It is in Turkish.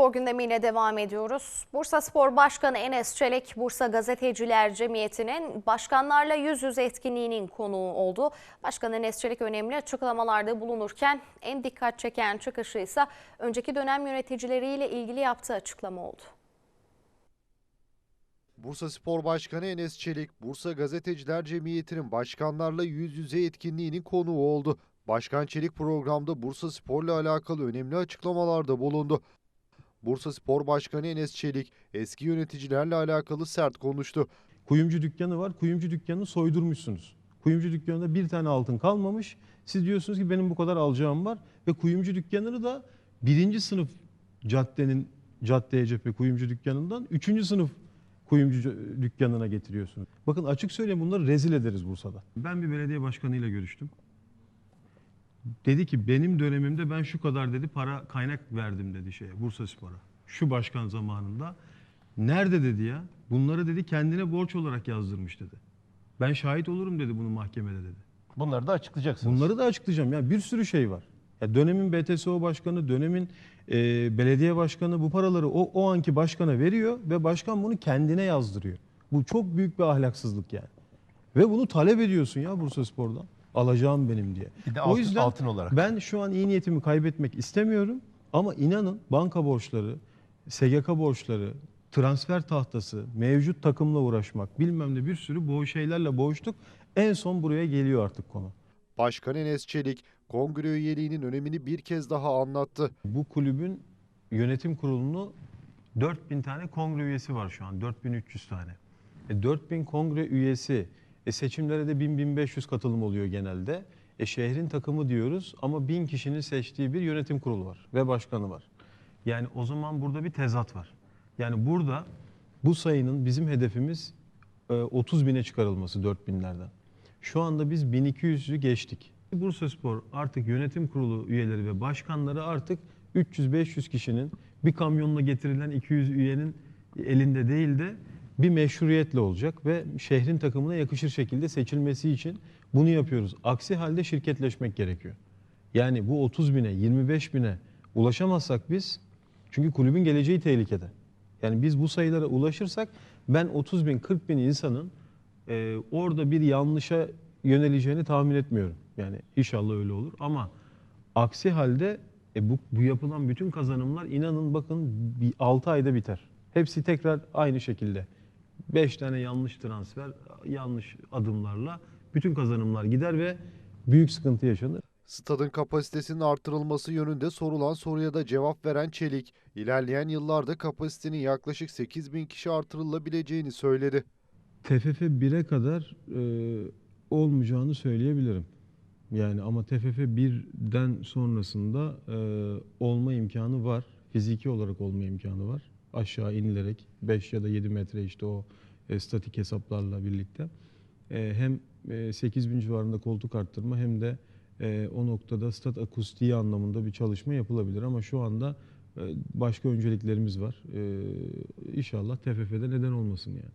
Spor gündemiyle devam ediyoruz. Bursa Spor Başkanı Enes Çelik, Bursa Gazeteciler Cemiyeti'nin başkanlarla yüz yüze etkinliğinin konuğu oldu. Başkan Enes Çelik önemli açıklamalarda bulunurken en dikkat çeken çıkışı ise önceki dönem yöneticileriyle ilgili yaptığı açıklama oldu. Bursa Spor Başkanı Enes Çelik, Bursa Gazeteciler Cemiyeti'nin başkanlarla yüz yüze etkinliğinin konuğu oldu. Başkan Çelik programda Bursa Spor'la alakalı önemli açıklamalarda bulundu. Bursa Spor Başkanı Enes Çelik, eski yöneticilerle alakalı sert konuştu. Kuyumcu dükkanı var. Kuyumcu dükkanını soydurmuşsunuz. Kuyumcu dükkanında bir tane altın kalmamış. Siz diyorsunuz ki benim bu kadar alacağım var. Ve kuyumcu dükkanını da birinci sınıf caddenin caddeye cephe kuyumcu dükkanından üçüncü sınıf kuyumcu dükkanına getiriyorsunuz. Bakın açık söyleyeyim bunları rezil ederiz Bursa'da. Ben bir belediye başkanıyla görüştüm. Dedi ki benim dönemimde ben şu kadar dedi para kaynak verdim dedi şeye Bursa Spor'a. Şu başkan zamanında. Nerede dedi ya? Bunları dedi kendine borç olarak yazdırmış dedi. Ben şahit olurum dedi bunu mahkemede dedi. Bunları da açıklayacaksınız. Bunları da açıklayacağım. Ya bir sürü şey var. Ya dönemin BTSO başkanı, dönemin e, belediye başkanı bu paraları o, o anki başkana veriyor ve başkan bunu kendine yazdırıyor. Bu çok büyük bir ahlaksızlık yani. Ve bunu talep ediyorsun ya Bursa Spor'dan. Alacağım benim diye. Bir de o altın- yüzden altın olarak. ben şu an iyi niyetimi kaybetmek istemiyorum. Ama inanın banka borçları, SGK borçları, transfer tahtası, mevcut takımla uğraşmak bilmem ne bir sürü bu şeylerle boğuştuk. En son buraya geliyor artık konu. Başkan Enes Çelik, kongre üyeliğinin önemini bir kez daha anlattı. Bu kulübün yönetim kurulunu 4000 tane kongre üyesi var şu an. 4300 tane. E 4000 kongre üyesi. E seçimlere de 1000-1500 katılım oluyor genelde. E şehrin takımı diyoruz ama 1000 kişinin seçtiği bir yönetim kurulu var ve başkanı var. Yani o zaman burada bir tezat var. Yani burada bu sayının bizim hedefimiz e, 30 bine çıkarılması 4000'lerden. Şu anda biz 1200'ü geçtik. Bursaspor artık yönetim kurulu üyeleri ve başkanları artık 300-500 kişinin bir kamyonla getirilen 200 üyenin elinde değil de bir meşruiyetle olacak ve şehrin takımına yakışır şekilde seçilmesi için bunu yapıyoruz. Aksi halde şirketleşmek gerekiyor. Yani bu 30 bine, 25 bine ulaşamazsak biz, çünkü kulübün geleceği tehlikede. Yani biz bu sayılara ulaşırsak ben 30 bin, 40 bin insanın e, orada bir yanlışa yöneleceğini tahmin etmiyorum. Yani inşallah öyle olur ama aksi halde e, bu, bu yapılan bütün kazanımlar inanın bakın 6 ayda biter. Hepsi tekrar aynı şekilde. 5 tane yanlış transfer, yanlış adımlarla bütün kazanımlar gider ve büyük sıkıntı yaşanır. Stadın kapasitesinin artırılması yönünde sorulan soruya da cevap veren Çelik, ilerleyen yıllarda kapasitenin yaklaşık 8 bin kişi artırılabileceğini söyledi. TFF 1'e kadar e, olmayacağını söyleyebilirim. Yani ama TFF 1'den sonrasında e, olma imkanı var. Fiziki olarak olma imkanı var. Aşağı inilerek 5 ya da 7 metre işte o e, statik hesaplarla birlikte. E, hem e, 8 bin civarında koltuk arttırma hem de e, o noktada stat akustiği anlamında bir çalışma yapılabilir. Ama şu anda e, başka önceliklerimiz var. E, inşallah TFF'de neden olmasın yani.